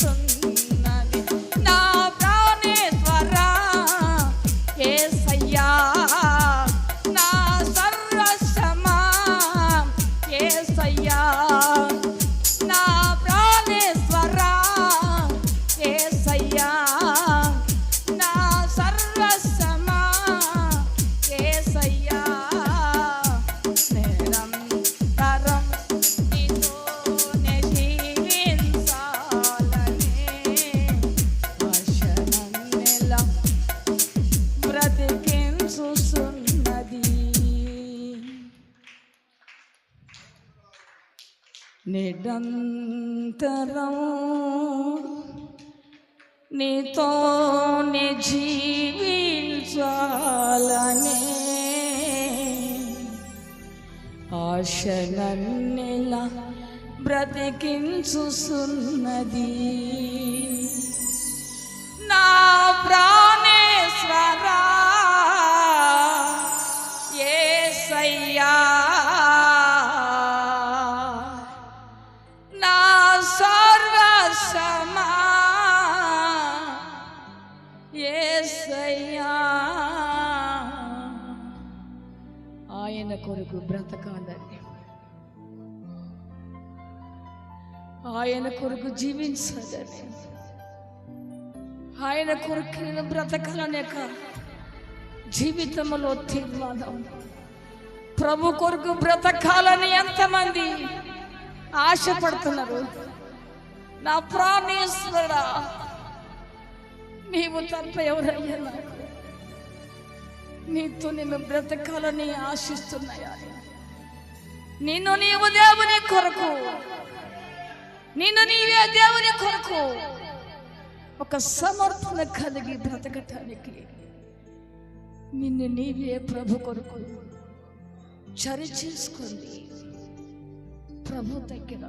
son నిరంతరం నీతోనే జీవించాలనే ఆశ నన్నెలా బ్రతికించుసున్నది. నా ప్రాణేశ్వరా ఆయన కొరకు బ్రతకాలని ఆయన కొరకు జీవించాలని ఆయన కొరకు నేను బ్రతకాలనే జీవితంలో తీర్మానం. ప్రభు కొరకు బ్రతకాలని ఎంతమంది ఆశపడుతున్నారు. నా ప్రాణేశ్వరా నీవు తప్ప ఎవరయ్యా నీతో నేను బ్రతకాలని ఆశిస్తున్నాయా నిన్ను నీవు దేవుని కొరకు నిన్ను నీవే దేవుని కొరకు ఒక సమర్పణ కలిగి బ్రతకటానికి నిన్ను నీవే ప్రభు కొరకు చరి చేసుకుంది ప్రభు దగ్గర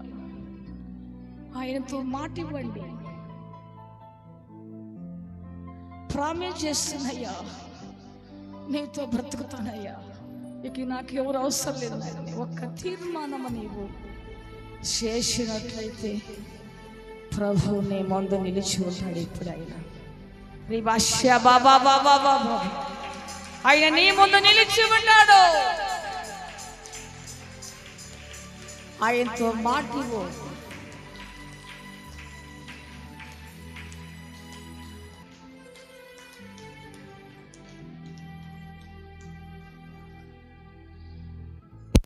ఆయనతో మాటివ్వండి. ప్రామిస్ చేస్తున్నాయ్యా. నీతో బ్రతుకుతానయ్యా. ఇక నాకు ఎవరు అవసరం లేదు నాయన ఒక్క తీర్మానము నీవు చేసినట్లయితే ప్రభు నీ ముందు నిలిచి ఉంటాడు ఇప్పుడు ఆయన నీ భాష్య బాబా బాబా బాబా ఆయన నీ ముందు నిలిచి ఉన్నాడు ఆయనతో మాటివో